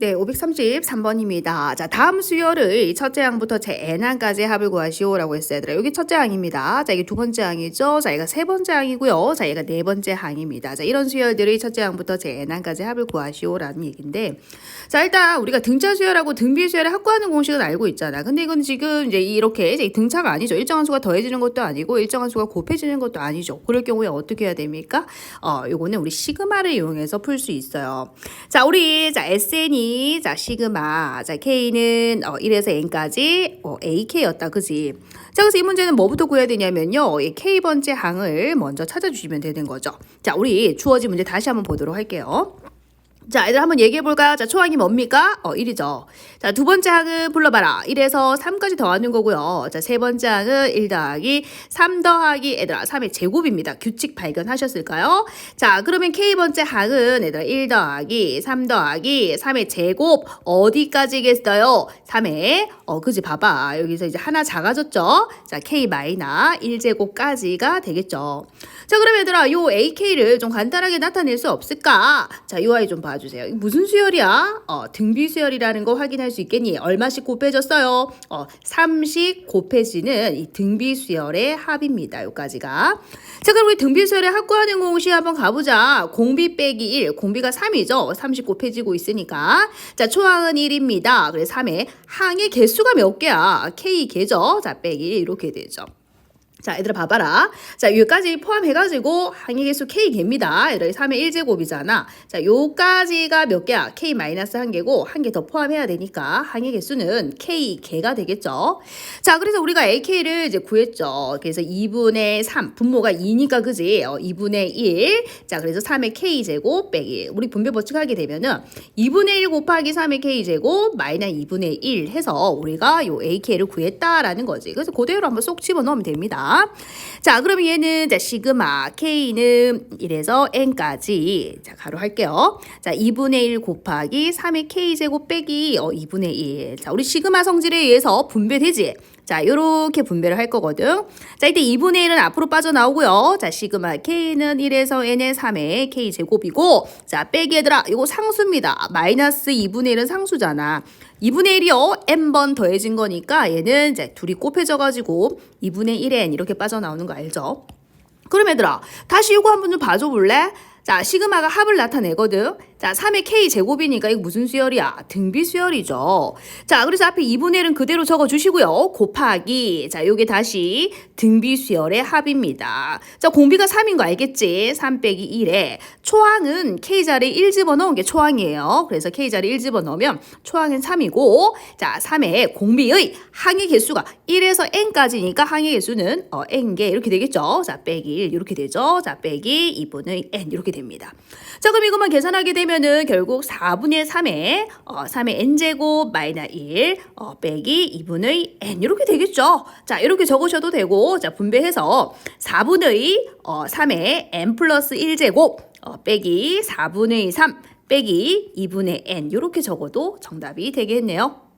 네, 533번입니다. 자, 다음 수열을 첫째 항부터 제 n항까지 합을 구하시오라고 했어요. 얘들아. 여기 첫째 항입니다. 자, 이게 두 번째 항이죠. 자, 얘가 세 번째 항이고요. 자, 얘가 네 번째 항입니다. 자, 이런 수열들이 첫째 항부터 제 n항까지 합을 구하시오라는 얘기인데 자, 일단 우리가 등차 수열하고 등비 수열을 확보하는 공식은 알고 있잖아. 근데 이건 지금 이제 이렇게 이제 등차가 아니죠. 일정한 수가 더해지는 것도 아니고 일정한 수가 곱해지는 것도 아니죠. 그럴 경우에 어떻게 해야 됩니까? 어, 요거는 우리 시그마를 이용해서 풀 수 있어요. 자, 우리 자, SN이 자, 시그마. 자, K는 어, 1에서 N까지 어, AK였다. 그지? 자, 그래서 이 문제는 뭐부터 구해야 되냐면요. 이 K번째 항을 먼저 찾아주시면 되는 거죠. 자, 우리 주어진 문제 다시 한번 보도록 할게요. 자, 애들 한번 얘기해 볼까요? 자, 초항이 뭡니까? 어, 1이죠. 자, 두 번째 항은 불러봐라. 1에서 3까지 더하는 거고요. 자, 세 번째 항은 1 더하기 3 더하기 얘들아 3의 제곱입니다. 규칙 발견하셨을까요? 자, 그러면 K번째 항은 얘들아 1 더하기 3 더하기 3의 제곱 어디까지겠어요? 3의 어, 그지 봐봐. 여기서 이제 하나 작아졌죠? 자, K 마이너 1제곱까지가 되겠죠. 자, 그럼 얘들아 요 AK를 좀 간단하게 나타낼 수 없을까? 자, 요 아이 좀 봐 주세요. 무슨 수열이야? 어, 등비 수열이라는 거 확인할 수 있겠니? 얼마씩 곱해졌어요? 어, 3씩 곱해지는 이 등비 수열의 합입니다. 요까지가. 자, 그럼 우리 등비 수열의 합구하는 공식 한번 가보자. 공비 빼기 1, 공비가 3이죠? 30 곱해지고 있으니까. 자, 초항은 1입니다. 그래서 3의 항의 개수가 몇 개야? K 개죠? 자, 빼기 1 이렇게 되죠. 자, 얘들아 봐봐라. 자, 여기까지 포함해가지고 항의 개수 K개입니다. 얘들아 3의 1제곱이잖아. 자, 요까지가 몇 개야? K 마이너스 한 개고 한 개 더 포함해야 되니까 항의 개수는 K개가 되겠죠. 자, 그래서 우리가 AK를 이제 구했죠. 그래서 2분의 3, 분모가 2니까 그지? 어, 2분의 1. 자, 그래서 3의 K제곱 빼기 1. 우리 분배 법칙하게 되면은 2분의 1 곱하기 3의 K제곱 마이너 2분의 1 해서 우리가 요 AK를 구했다라는 거지. 그래서 그대로 한번 쏙 집어넣으면 됩니다. 자, 그러면 얘는 자, 시그마 K는 1에서 N까지 자, 가로 할게요. 자, 2분의 1 곱하기 3의 K제곱 빼기 어, 2분의 1. 자, 우리 시그마 성질에 의해서 분배되지? 자, 요렇게 분배를 할 거거든. 자, 이때 2분의 1은 앞으로 빠져나오고요. 자, 시그마 K는 1에서 N의 3의 K제곱이고, 자, 빼기 얘들아, 이거 상수입니다. 마이너스 2분의 1은 상수잖아. 2분의 1이요. n번 더해진 거니까 얘는 이제 둘이 곱해져가지고 2분의 1의 n 이렇게 빠져나오는 거 알죠? 그럼 얘들아, 다시 이거 한번 좀 봐줘 볼래? 자, 시그마가 합을 나타내거든. 자, 3의 K 제곱이니까 이거 무슨 수열이야? 등비 수열이죠. 자, 그래서 앞에 2분의 1은 그대로 적어 주시고요. 곱하기. 자, 요게 다시 등비 수열의 합입니다. 자, 공비가 3인 거 알겠지? 3 빼기 1에 초항은 K 자리에 1 집어넣은 게 초항이에요. 그래서 K 자리에 1 집어넣으면 초항은 3이고 자, 3의 공비의 항의 개수가 1에서 n까지니까 항의 개수는 어, n개 이렇게 되겠죠. 자, 빼기 1 이렇게 되죠. 자, 빼기 2분의 n 이렇게 됩니다. 자, 그럼 이것만 계산하게 되면 은 결국 4분의 3의 어, 3의 n제곱 마이너 1 어, 빼기 2분의 n 이렇게 되겠죠. 자, 이렇게 적으셔도 되고 자, 분배해서 4분의 어, 3의 n 플러스 1제곱 어, 빼기 4분의 3 빼기 2분의 n 이렇게 적어도 정답이 되겠네요.